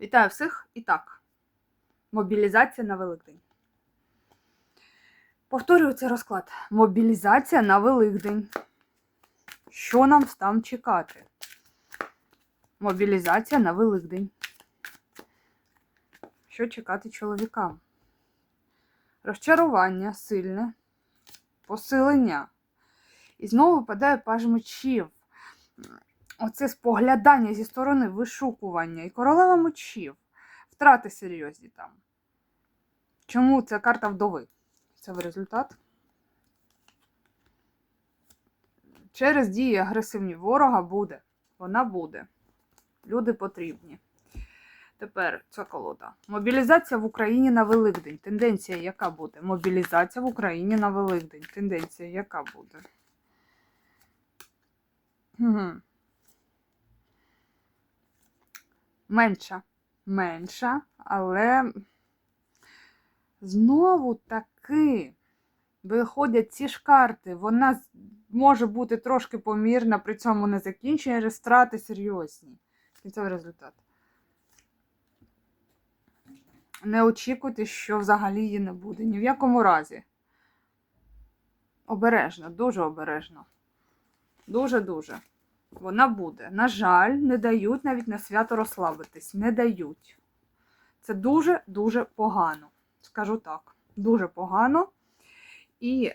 Вітаю всіх і так. Мобілізація на Великдень. Повторюю цей розклад. Мобілізація на Великдень. Що нам там чекати? Мобілізація на Великдень. Що чекати чоловікам? Розчарування сильне, посилення. І знову випадає паж мечів. Оце споглядання зі сторони вишукування і королева мечів. Втрати серйозні там. Чому це карта вдови? Це результат. Через дії агресивні ворога буде. Вона буде. Люди потрібні. Тепер ця колода. Мобілізація в Україні на Великдень. Тенденція яка буде? Мобілізація в Україні на Великдень. Тенденція яка буде? Угу. Менша. Менша, але знову таки виходять ці ж карти. Вона може бути трошки помірна, при цьому не закінчує але страти серйозні. Кінцевий результат. Не очікуйте, що взагалі її не буде. Ні в якому разі. Обережно, дуже обережно. Дуже-дуже. Вона буде. На жаль, не дають навіть на свято розслабитись. Не дають. Це дуже-дуже погано. Скажу так. Дуже погано. І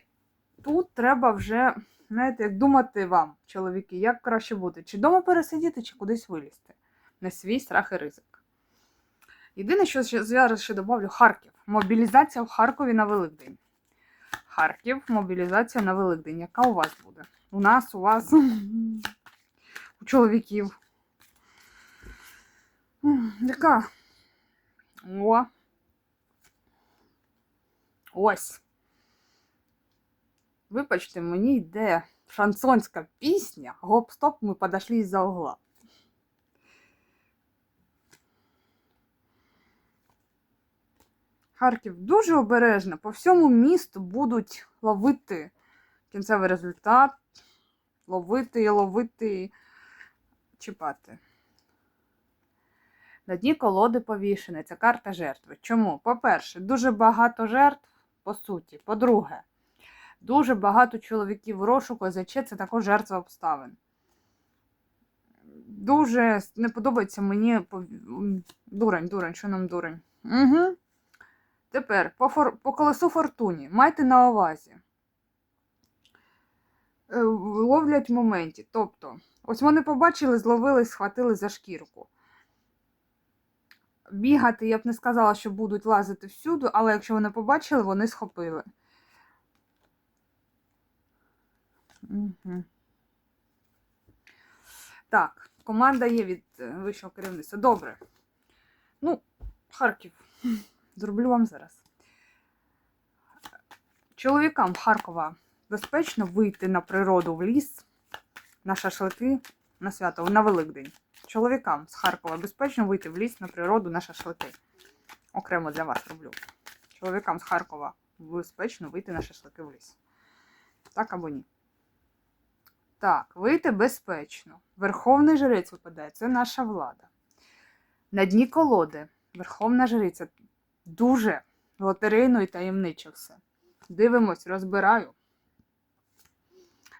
тут треба вже, знаєте, як думати вам, чоловіки, як краще бути. Чи вдома пересидіти, чи кудись вилізти. На свій страх і ризик. Єдине, що зараз ще добавлю, Харків. Мобілізація в Харкові на Великдень. Харків, мобілізація на Великдень. Яка у вас буде? У нас, у вас, чоловіків. Яка? О. Ось. Вибачте, мені йде шансонська пісня. Гоп-стоп, ми подошли із-за угла. Харків дуже обережно. По всьому місту будуть ловити кінцевий результат. Ловити і ловити, чіпати. На дні колоди повішений. Це карта жертви. Чому? По-перше, дуже багато жертв, по суті. По-друге, дуже багато чоловіків в розшуку ЗЧ це також жертва обставин. Дуже не подобається мені дурень, дурень, що нам дурень. Угу. Тепер по, фор... по колесу фортуні. Майте на увазі. Е, Ловлять в моменті. Тобто, ось вони побачили, зловили, схватили за шкірку. Бігати, я б не сказала, що будуть лазити всюди, але якщо вони побачили, вони схопили. Угу. Так, команда є від е, вищого керівництва. Добре. Ну, Харків. Зроблю вам зараз. Чоловікам Харкова безпечно вийти на природу в ліс, на шашлики, на свято, на Великдень. Чоловікам з Харкова безпечно вийти в ліс на природу на шашлики. Окремо для вас роблю. Чоловікам з Харкова безпечно вийти на шашлики в ліс. Так або ні. Так, вийти безпечно. Верховний жрець випадає. Це наша влада. На дні колоди Верховна жриця дуже лотерейно і таємниче все. Дивимось, розбираю.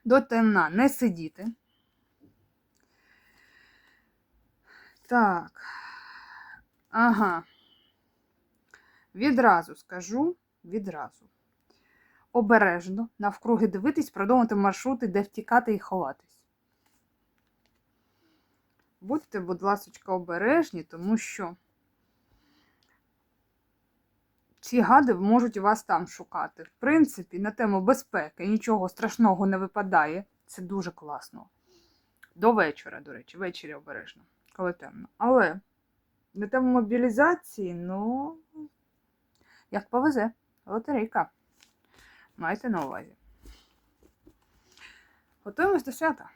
До темна не сидіти. Так. Ага. Відразу скажу, відразу. Обережно, навкруги дивитись, продумати маршрути, де втікати і ховатись. Будьте, будь ласка, обережні, тому що ці гади можуть вас там шукати. В принципі, на тему безпеки нічого страшного не випадає. Це дуже класно. До вечора, до речі, ввечері обережно, коли темно. Але на тему мобілізації, ну, як повезе, лотерейка. Майте на увазі. Готуємось до свята.